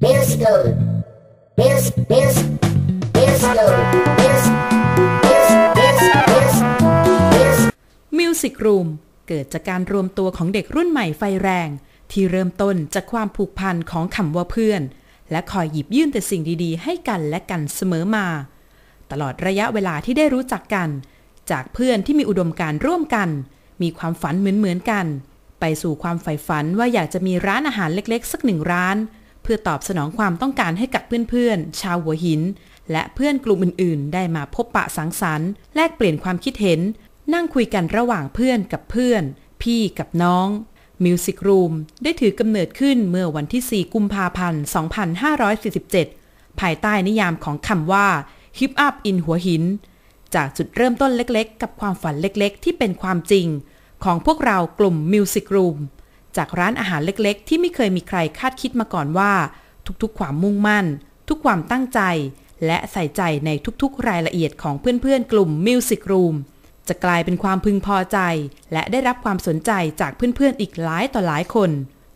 Music Load. Music, music, musical. Music, music, music, music, music. Room เกิดจากการรวมตัวของเด็กรุ่นใหม่ไฟแรง ที่เริ่มต้นจากความผูกพันของคำว่าเพื่อน และคอยหยิบยื่นแต่สิ่งดีๆ ให้กันและกันเสมอมา ตลอดระยะเวลาที่ได้รู้จักกัน จากเพื่อนที่มีอุดมการร่วมกัน มีความฝันเหมือนๆกัน ไปสู่ความใฝ่ฝันว่าอยากจะมีร้านอาหารเล็กๆ สักหนึ่งร้าน พื่อตอบสนองความต้องการให้กับเพื่อนๆ ชาวหัวหิน และเพื่อนกลุ่มอื่นๆ ได้มาพบปะสังสรรค์ แลกเปลี่ยนความคิดเห็น นั่งคุยกันระหว่างเพื่อนกับเพื่อน พี่กับน้อง Music Room ได้ถือกำเนิดขึ้นเมื่อวันที่ 4 กุมภาพันธ์ 2547 ภายใต้นิยามของคำว่า Hip Up in หัวหิน จากจุดเริ่มต้นเล็กๆ กับความฝันเล็กๆ ที่เป็นความจริง ของพวกเรากลุ่ม Music Room จากร้านอาหารเล็กๆ ที่ไม่เคยมีใครคาดคิดมาก่อนว่า ทุกๆ ความมุ่งมั่น ทุกความตั้งใจ และใส่ใจในทุกๆ รายละเอียดของเพื่อนๆ กลุ่ม Music Room จะกลายเป็นความพึงพอใจ และได้รับความสนใจจากเพื่อนๆ อีกหลายต่อหลายคน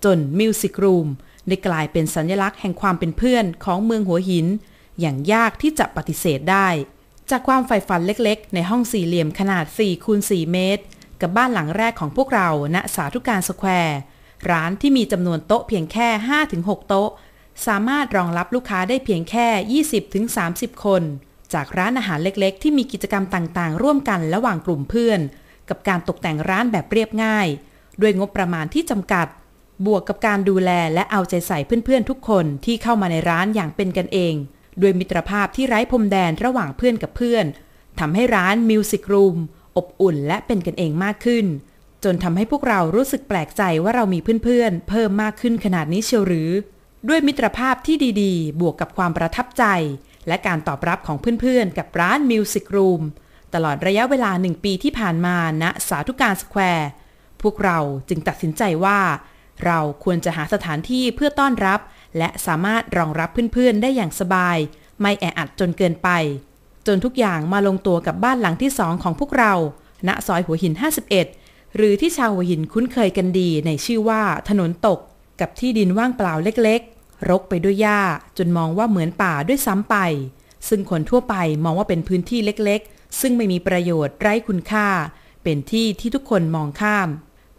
จน Music Room ได้กลายเป็นสัญลักษณ์แห่งความเป็นเพื่อนของเมืองหัวหิน อย่างยากที่จะปฏิเสธได้ จากความใฝ่ฝันเล็กๆ ในห้องสี่เหลี่ยมขนาด4คูณ4เมตร กับบ้านหลังแรกของพวกเราณสาธุการสแควร์ ร้านที่มีจำนวนโต๊ะเพียงแค่ 5-6 โต๊ะ สามารถรองรับลูกค้าได้เพียงแค่ 20-30 คน จากร้านอาหารเล็กๆ ที่มีกิจกรรมต่างๆ ร่วมกันระหว่างกลุ่มเพื่อน กับการตกแต่งร้านแบบเรียบง่าย ด้วยงบประมาณที่จำกัด บวกกับการดูแลและเอาใจใส่เพื่อนๆ ทุกคนที่เข้ามาในร้านอย่างเป็นกันเองด้วยมิตรภาพที่ไร้พรมแดนระหว่างเพื่อนกับเพื่อนทำให้ร้าน Music Room อบอุ่นและเป็นกันเองมากขึ้น จนทำให้พวกเรารู้สึกแปลกใจว่าเรามีเพื่อนๆเพิ่มมากขึ้นขนาดนี้เชียวหรือ ด้วยมิตรภาพที่ดีๆ บวกกับความประทับใจ และการตอบรับของเพื่อนๆ กับร้าน Music Room ตลอดระยะเวลาหนึ่งปีที่ผ่านมาณสาธุการสแควร์พวกเราจึงตัดสินใจว่า เราควรจะหาสถานที่เพื่อต้อนรับ และสามารถรองรับเพื่อนๆ ได้อย่างสบาย ไม่แออัดจนเกินไป จนทุกอย่างมาลงตัวกับบ้านหลังที่สองของพวกเรา ณซอยหัวหิน 51 หรือที่ชาวหัวหินคุ้นเคยกันดีในชื่อว่าถนนตกกับที่ดินว่างเปล่าเล็กๆ รกไปด้วยหญ้าจนมองว่าเหมือนป่าด้วยซ้ำไป ซึ่งคนทั่วไปมองว่าเป็นพื้นที่เล็กๆ ซึ่งไม่มีประโยชน์ไร้คุณค่า เป็นที่ที่ทุกคนมองข้าม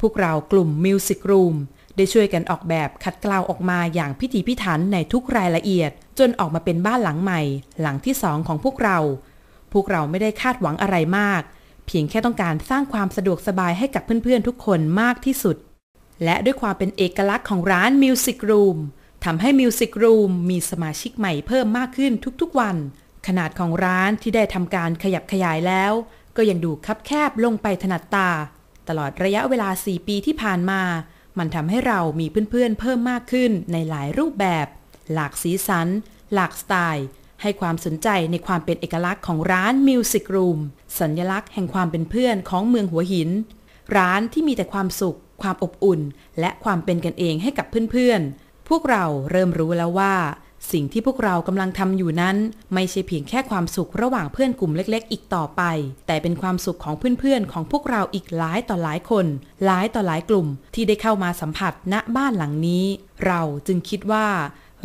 พวกเรากลุ่ม Music Room ได้ช่วยกันออกแบบขัดเกลาออกมาอย่างพิถีพิถันในทุกรายละเอียด จนออกมาเป็นบ้านหลังใหม่ หลังที่สองของพวกเรา พวกเราไม่ได้คาดหวังอะไรมาก เพียงแค่ต้องการสร้างความสะดวกสบายให้กับเพื่อนๆทุกคนมากที่สุด และด้วยความเป็นเอกลักษณ์ของร้าน Music Room ทำให้ Music Room มีสมาชิกใหม่เพิ่มมากขึ้นทุกๆวัน ขนาดของร้านที่ได้ทำการขยับขยายแล้ว ก็ยังดูคับแคบลงไปถนัดตา ตลอดระยะเวลา 4 ปีที่ผ่านมา มันทำให้เรามีเพื่อนๆเพิ่มมากขึ้นในหลายรูปแบบ หลากสีสัน หลากสไตล์ ให้ความสนใจในความเป็นเอกลักษณ์ของร้าน Music Room สัญลักษณ์แห่งความเป็นเพื่อนของเมืองหัวหิน ร้านที่มีแต่ความสุข ความอบอุ่น และความเป็นกันเองให้กับเพื่อนๆ พวกเราเริ่มรู้แล้วว่า สิ่งที่พวกเรากำลังทำอยู่นั้น ไม่ใช่เพียงแค่ความสุขระหว่างเพื่อนกลุ่มเล็ก ๆ อีกต่อไป แต่เป็นความสุขของเพื่อนๆ ของพวกเราอีกหลายต่อหลายคน หลายต่อหลายกลุ่มที่ได้เข้ามาสัมผัสณบ้านหลังนี้ เราจึงคิดว่า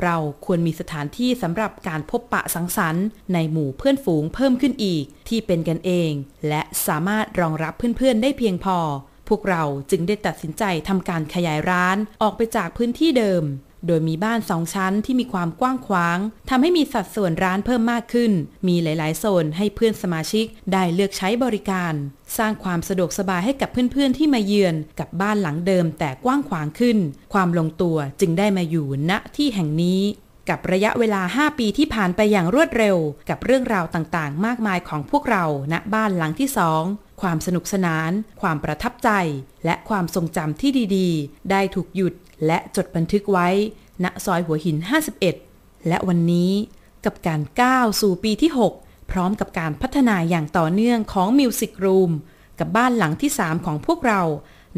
เราควรมีสถานที่สำหรับการพบปะสังสรรค์ในหมู่เพื่อนฝูงเพิ่มขึ้นอีกที่เป็นกันเอง และสามารถรองรับเพื่อนๆได้เพียงพอ พวกเราจึงได้ตัดสินใจทำการขยายร้านออกไปจากพื้นที่เดิม โดยมีบ้านสองชั้นที่มีความกว้างขวางทำให้มีสัดส่วนร้านเพิ่มมากขึ้น มีหลาย ๆ โซนให้เพื่อนสมาชิกได้เลือกใช้บริการ สร้างความสะดวกสบายให้กับเพื่อน ๆ ที่มาเยือนกับบ้านหลังเดิมแต่กว้างขวางขึ้น ความลงตัวจึงได้มาอยู่ณที่แห่งนี้กับระยะเวลา 5 ปีที่ผ่านไปอย่างรวดเร็ว กับเรื่องราวต่างๆ มากมายของพวกเราณบ้านหลังที่สอง ความสนุกสนาน ความประทับใจ และความทรงจำที่ดีๆ ได้ถูกหยุด และจดบันทึกไว้ ณซอยหัวหิน 51 และวันนี้กับการก้าวสู่ปีที่ 6 พร้อมกับการพัฒนาอย่างต่อเนื่องของ Music Room กับบ้านหลังที่ 3 ของพวกเรา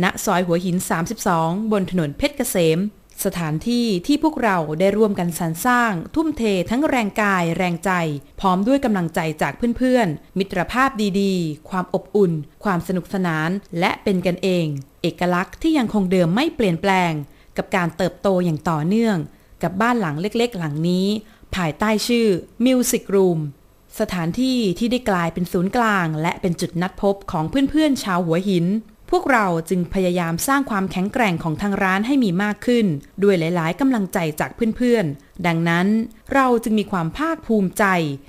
ณซอยหัวหิน 32 บนถนนเพชรเกษม สถานที่ที่พวกเราได้ร่วมกันสรรสร้าง ทุ่มเททั้งแรงกายแรงใจ พร้อมด้วยกำลังใจจากเพื่อนๆ มิตรภาพดีๆ ความอบอุ่น ความสนุกสนาน และเป็นกันเอง เอกลักษณ์ที่ยังคงเดิมไม่เปลี่ยนแปลง กับการเติบโตอย่างต่อเนื่อง กับบ้านหลังเล็กๆ หลังนี้ ภายใต้ชื่อ Music Room สถานที่ที่ได้กลายเป็นศูนย์กลาง และเป็นจุดนัดพบของเพื่อนๆ ชาวหัวหิน พวกเราจึงพยายามสร้างความแข็งแกร่งของทางร้านให้มีมากขึ้น ด้วยหลายๆกำลังใจจากเพื่อนๆ ดังนั้น เราจึงมีความภาคภูมิใจ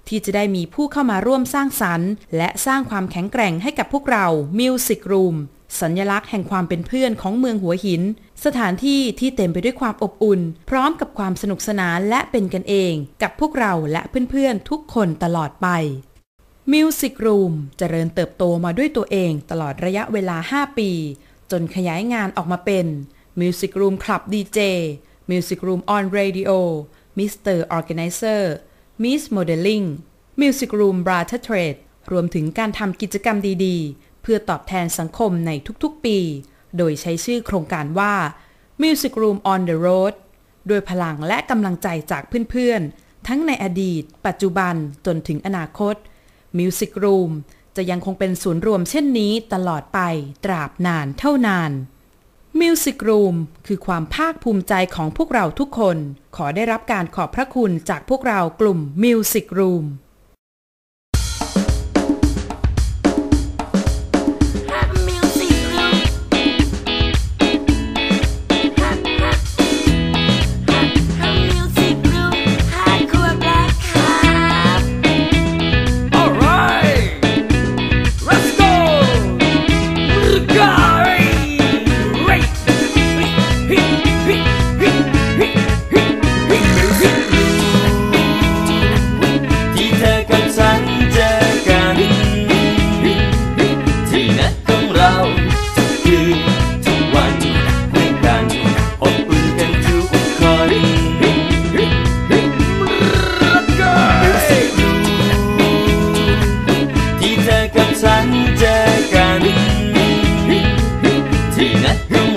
ที่จะได้มีผู้เข้ามาร่วมสร้างสรรค์ และสร้างความแข็งแกร่งให้กับพวกเรา Music Room สัญลักษณ์แห่งความเป็นเพื่อนของเมืองหัวหิน สถานที่ที่เต็มไปด้วยความอบอุ่น พร้อมกับความสนุกสนานและเป็นกันเอง กับพวกเราและเพื่อนๆทุกคนตลอดไป Music Room เจริญเติบโตมาด้วยตัวเองตลอดระยะเวลา 5 ปี จนขยายงานออกมาเป็น Music Room Club DJ Music Room on Radio Mr. Organizer Miss Modeling Music Room Barter Trade รวมถึงการทำกิจกรรมดีๆ เพื่อตอบแทนสังคมในทุกๆปี โดยใช้ชื่อโครงการว่า Music Room on the Road โดยพลังและกำลังใจจากเพื่อนๆ ทั้งในอดีต ปัจจุบันจนถึงอนาคต Music Room จะยังคงเป็นศูนย์รวมเช่นนี้ตลอดไปตราบนานเท่านาน Music Room คือความภาคภูมิใจของพวกเราทุกคน ขอได้รับการขอบพระคุณจากพวกเรากลุ่ม Music Room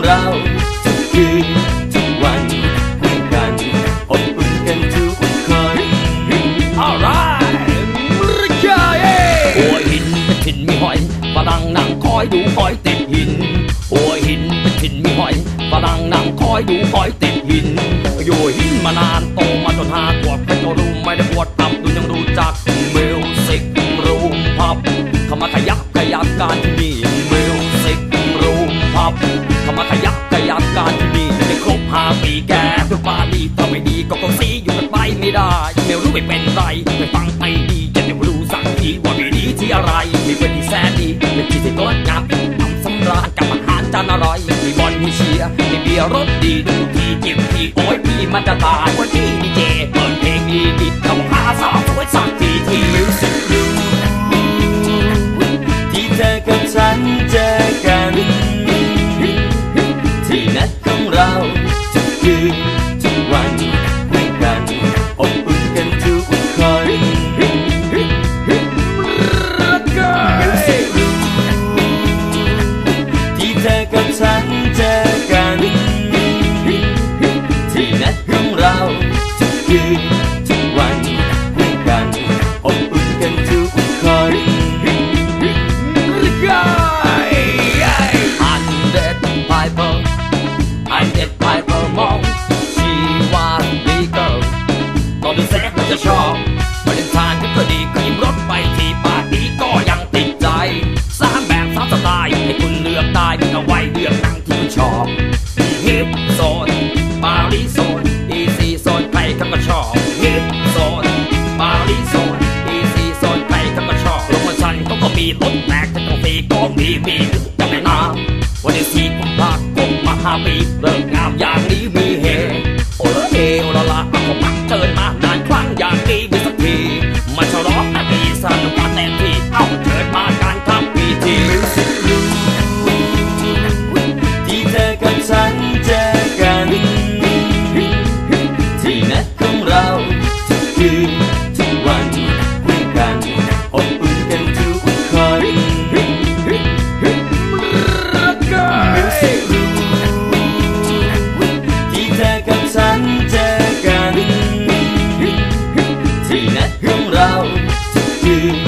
เราทุกคืนทุกวันให้กันอบอุ่นกันทุกคน Alright หัวหินเป็นถิ่นมีหอยฝรั่งนั่งคอยดูหอยติดหินหัวหินเป็นถิ่นมีหอยฝรั่งนั่งคอยดูหอยติดหินอยู่หินมานานโตมาจนห้าขวบเป็นตัวรูมไม่ได้ปวดตับดูยังรู้จัก ดีก็คงสีอยู่กันไปไม่ได้ไม่รู้ไม่เป็นไรไปฟังไปดีจะได้รู้สักทีว่าไม่ดีที่อะไรมีเพื่อนที่แสนดีเป็นที่ที่งดงามอิ่มทำสำราญกับอาหารจานอร่อยมีบอลมีเชียร์มีเบียร์รสดีดูทีจิบทีโอ้ยพี่มันจะตายวันที่ดีเจเปิดเพลงดีดีต้องหาสาวสวยสักทีที่มิวสิก นั I'll be the เราจะยืน